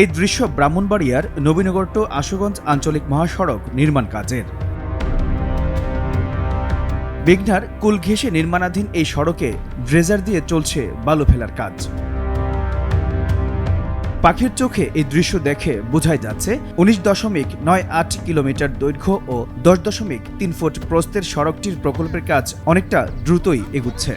এই দৃশ্য ব্রাহ্মণবাড়িয়ার নবীনগর টু আশুগঞ্জ আঞ্চলিক মহাসড়ক নির্মাণ কাজের। বিঘ্নার কুল ঘেঁষে নির্মাণাধীন এই সড়কে ড্রেজার দিয়ে চলছে বালু ফেলার কাজ। পাখির চোখে এই দৃশ্য দেখে বোঝাই যাচ্ছে, উনিশ দশমিক নয় আট কিলোমিটার দৈর্ঘ্য ও দশ দশমিক তিন ফুট প্রস্তের সড়কটির প্রকল্পের কাজ অনেকটা দ্রুতই এগুচ্ছে।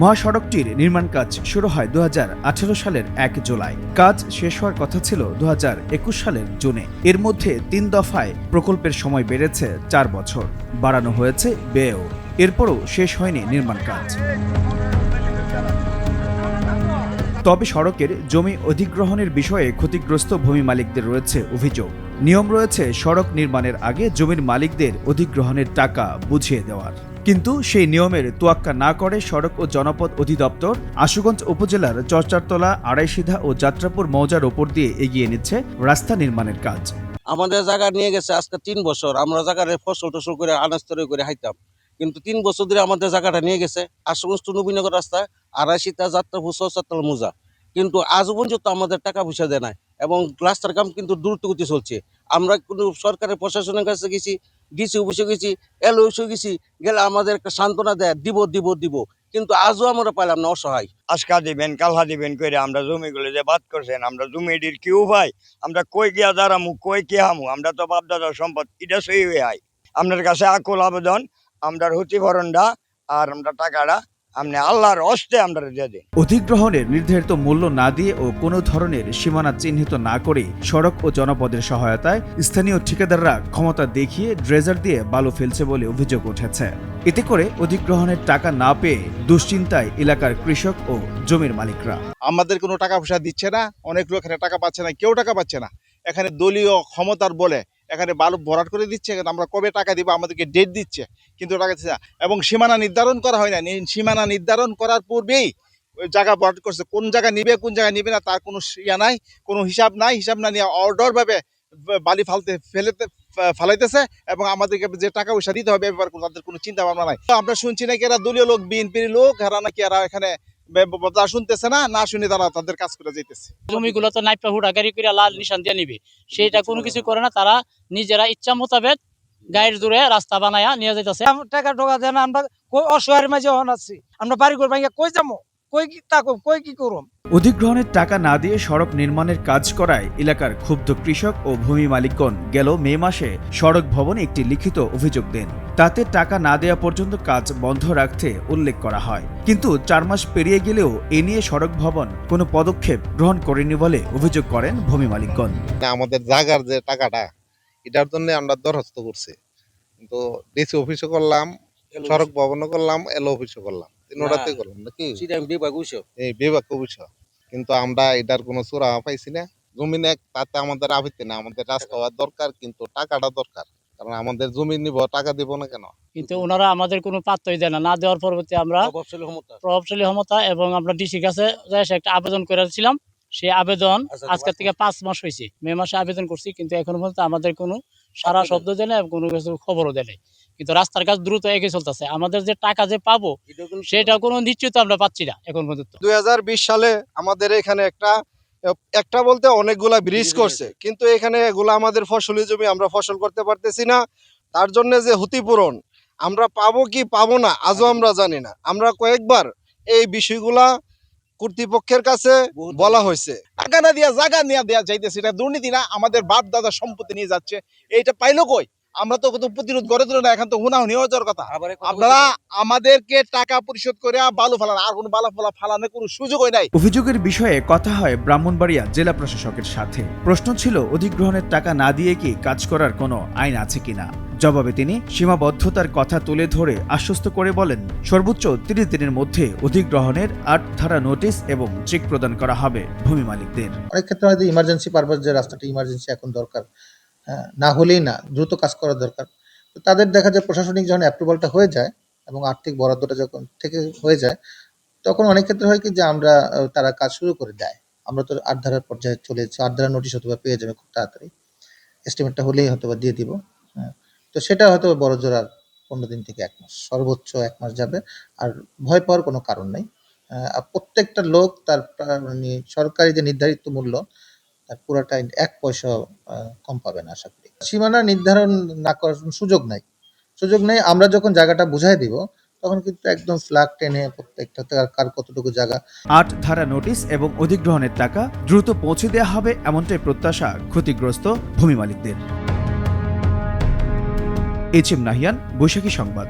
মহাসড়কটির নির্মাণ কাজ শুরু হয় দু হাজার আঠেরো সালের এক জুলাই। কাজ শেষ হওয়ার কথা ছিল দু হাজার একুশ সালের জুনে। এর মধ্যে তিন দফায় প্রকল্পের সময় বেড়েছে চার বছর। বাড়ানো হয়েছে ব্যয়ও। এরপরও শেষ হয়নি নির্মাণ কাজ। তবে সড়কের জমি অধিগ্রহণের বিষয়ে ক্ষতিগ্রস্ত ভূমি মালিকদের রয়েছে অভিযোগ। নিয়ম রয়েছে সড়ক নির্মাণের আগে জমির মালিকদের অধিগ্রহণের টাকা বুঝিয়ে দেওয়ার। কিন্তু সেই নিয়মের তোয়াক্কা না করে সড়ক ও জনপদ অধিদপ্তর আশুগঞ্জ উপজেলার চরচারতলা, আড়াইসিধা ও যাত্রাপুর মৌজার ওপর দিয়ে এগিয়ে নিচ্ছে রাস্তা নির্মাণের কাজ। আমাদের জায়গা নিয়ে গেছে আজকে তিন বছর। আমরা জায়গায় ফসল টসল করে আনাজ তৈরি করে হাইতাম। কিন্তু তিন বছর ধরে আমাদের জায়গাটা নিয়ে গেছে আশুগঞ্জ টু নবীনগর রাস্তা আড়াইশিতা যাত্রাপুর সচাতল মোজা। কিন্তু আজ পর্যন্ত আমাদের টাকা পয়সা দেয় নাই এবং রাস্তার কাম কিন্তু দ্রুত গতি চলছে। আমরা কোনো সরকারের, প্রশাসনের কাছে গেছি ডিসি অফিসে গেছি, এল, অফিসে গেছি, গেলে আমাদের একটা সান্ত্বনা দেয়, দিব দিব দিব। কিন্তু আজও আমরা পাইলাম না, অসহায়। আজকা দিবেন, কালহা দিবেন করে আমরা জমিগুলো যে বাদ করছেন, আমরা জমিটির কেউ ভাই, আমরা কই গিয়া দাঁড়ামু, কই কে হামু, আমরা তো বাপ দাদার সম্পদ, এটা সই হয়ে আপনার কাছে আকুল আবেদন আমরা হতিভরণটা আর আমরা টাকাটা আপনি আল্লাহর অস্তে আমরা দিয়ে দিন অধিগ্রহণের নির্ধারিত মূল্য না দিয়ে ও কোনো ধরনের সীমানা চিহ্নিত না করে সড়ক ও জনপদের সহায়তায় স্থানীয় ঠিকাদাররা ক্ষমতা দেখিয়ে ড্রেজার দিয়ে বালু ফেলছে বলে অভিযোগ উঠেছে। এতে করে অধিগ্রহণের টাকা না পেয়ে দুশ্চিন্তায় এলাকার কৃষক ও জমির মালিকরা। আমাদের কোনো টাকা পয়সা দিচ্ছে না অনেক লোক এখানে টাকা পাচ্ছে না কেউ টাকা পাচ্ছে না। এখানে দলীয় ক্ষমতার বলে এখানে বালু ভরাট করে দিচ্ছে আমরা কবে টাকা দিব? আমাদেরকে ডেট দিচ্ছে। কিন্তু টাকা দিচ্ছে না। এবং সীমানা নির্ধারণ করা হয় না সীমানা নির্ধারণ করার পূর্বেই জায়গা ভরাট করছে। কোন জায়গা নিবে, কোন জায়গা নিবে না, তার কোনো ইয়া নাই, কোনো হিসাব নাই। হিসাব না নিয়ে অর্ডার ভাবে বালি ফালতে ফেলেতে ফালাইতেছে এবং আমাদেরকে যে টাকা পয়সা দিতে হবে এবার তাদের কোনো চিন্তা ভাবনা নাই। আমরা শুনছি নাকি এরা দলীয় লোক, বিএনপির লোক, এরা নাকি এরা এখানে শুনতেছে না না শুনে তারা তাদের কাজ করে যাইতেছে। জমিগুলো তো নাইপা হুড়া গাড়ি করে লাল নিশান দিয়ে নিবে। সেটা কোনো কিছু করে না তারা নিজেরা ইচ্ছা মোতাবেক গায়ের দূরে রাস্তা বানায়া নিয়ে যাইতেছে। আম- টাকা টোকা দেন আমরা কই অসহায়ের মাঝে হন আছি। আমরা বাড়ি করে ভাঙিয়া কই যাব? কই কি তাকো কই কি করুম? অধিগ্রহণের টাকা না দিয়ে সড়ক নির্মাণের কাজ করায় এলাকার ক্ষুব্ধ কৃষক ও ভূমি মালিকগণ গেল মে মাসে সড়ক ভবনে একটি লিখিত অভিযোগ দেন। তাতে টাকা না দেওয়া পর্যন্ত কাজ বন্ধ রাখতে উল্লেখ করা হয়। কিন্তু চার মাস পেরিয়ে গেলেও এ নিয়ে সড়ক ভবন কোনো পদক্ষেপ গ্রহণ করেনি বলে অভিযোগ করেন ভূমি মালিকগণ। আমাদের জায়গার যে টাকাটা এটার জন্য আমরা দরখাস্ত করছি। কিন্তু ডিসি অফিসে করলাম সড়ক ভবনও করলাম এল অফিসে করলাম। তিনোটাতে করলাম নাকি? বিভাগ এই বিভাগ অফিস কিন্তু আমরা এটার কোনো চূড়া পাইছি না। জমি নেক তাতে আমাদের আবিত্তি না। আমাদের রাস্তা হওয়ার দরকার কিন্তু টাকাটা দরকার। কারণ আমাদের জমি নিব টাকা দিব না কেন? কিন্তু ওনারা আমাদের কোনো পাত্রই দেয় না। না দেওয়ার পরবর্তী আমরা প্রভাবশালী ক্ষমতা। প্রভাবশালী ক্ষমতা এবং আমরা ডিসি কাছে একটা আবেদন করেছিলাম। সেই আবেদন আচ্ছা, আজকে থেকে পাঁচ মাস হয়েছে। মে মাসে আবেদন করছি কিন্তু এখনও পর্যন্ত আমাদের কোনো সারা শব্দ দেয় না এবং কোনো কিছু খবরও দেয় নাই। কিন্তু রাস্তার কাজ দ্রুত এগিয়ে চলতেছে। আমাদের যে টাকা যে পাবো সেটা কোনো নিশ্চিত আমরা পাচ্ছি না এখন পর্যন্ত। দুই হাজার বিশ সালে আমাদের এখানে একটা একটা বলতে অনেকগুলা ব্রিজ করছে। কিন্তু এখানে এগুলো আমাদের ফসলি জমি আমরা ফসল করতে পারতেছি না। তার জন্য যে ক্ষতিপূরণ আমরা পাবো কি পাবো না আজও আমরা জানি না। আমরা কয়েকবার এই বিষয়গুলা কর্তৃপক্ষের কাছে বলা হয়েছে। টাকা না দিয়া জায়গা নিয়ে দেওয়া যাইতেছে এটা দুর্নীতি না আমাদের বাপ দাদা সম্পত্তি নিয়ে যাচ্ছে। এইটা পাইলো কই? আমরা তো কত প্রতিরোধ গড়ে তুলে না এখন তো হুনা হুনি যাওয়ার কথা। আপনারা আমাদেরকে টাকা পরিশোধ করে বালু ফালান আর কোনো বালু ফালা ফালানোর কোনো সুযোগই নাই। অভিযোগের বিষয়ে কথা হয় ব্রাহ্মণবাড়িয়া জেলা প্রশাসকের সাথে। প্রশ্ন ছিল অধিগ্রহণের টাকা না দিয়ে কি কাজ করার কোনো আইন আছে কিনা? জবাবে তিনি সীমাবদ্ধতার কথা তুলে ধরে আশ্বস্ত করে বলেন সর্বোচ্চ তিরিশ দিনের মধ্যে অধিগ্রহণের আট ধারা নোটিশ এবং চেক প্রদান করা হবে ভূমি মালিকদের। অনেক ক্ষেত্রে হয়তো ইমার্জেন্সি পারপাস যে রাস্তাটা ইমার্জেন্সি এখন দরকার। হ্যাঁ, না হলেই না দ্রুত কাজ করা দরকার। তো তাদের দেখা যায় প্রশাসনিক যখন অ্যাপ্রুভালটা হয়ে যায় এবং আর্থিক বরাদ্দটা যখন থেকে হয়ে যায় তখন অনেক ক্ষেত্রে হয় কি যে আমরা তারা কাজ শুরু করে দেয়। আমরা তো আট ধারার পর্যায়ে চলে এসেছি আট ধারার নোটিশ হয়তো পেয়ে যাবে খুব তাড়াতাড়ি। এস্টিমেটটা হলেই হয়তো বা দিয়ে দিব হ্যাঁ। তো সেটা হয়তো বড় জোর আর পনেরো দিন থেকে এক মাস সর্বোচ্চ এক মাস যাবে। আর ভয় পাওয়ার কোনো কারণ নেই আর প্রত্যেকটা লোক তার মানে সরকারি যে নির্ধারিত মূল্য তার পুরোটা এক পয়সা কম পাবেন আশা করি। সীমানা নির্ধারণ না করার সুযোগ নাই। সুযোগ নেই, আমরা যখন জায়গাটা বুঝাই দিব, তখন কিন্তু একদম ফ্ল্যাগ টেনে প্রত্যেকটা কার কতটুকু জায়গা। আট ধারা নোটিশ এবং অধিগ্রহণের টাকা দ্রুত পৌঁছে দেওয়া হবে এমনটাই প্রত্যাশা ক্ষতিগ্রস্ত ভূমি মালিকদের। এইচ এম নাহিয়ান, বৈশাখী সংবাদ।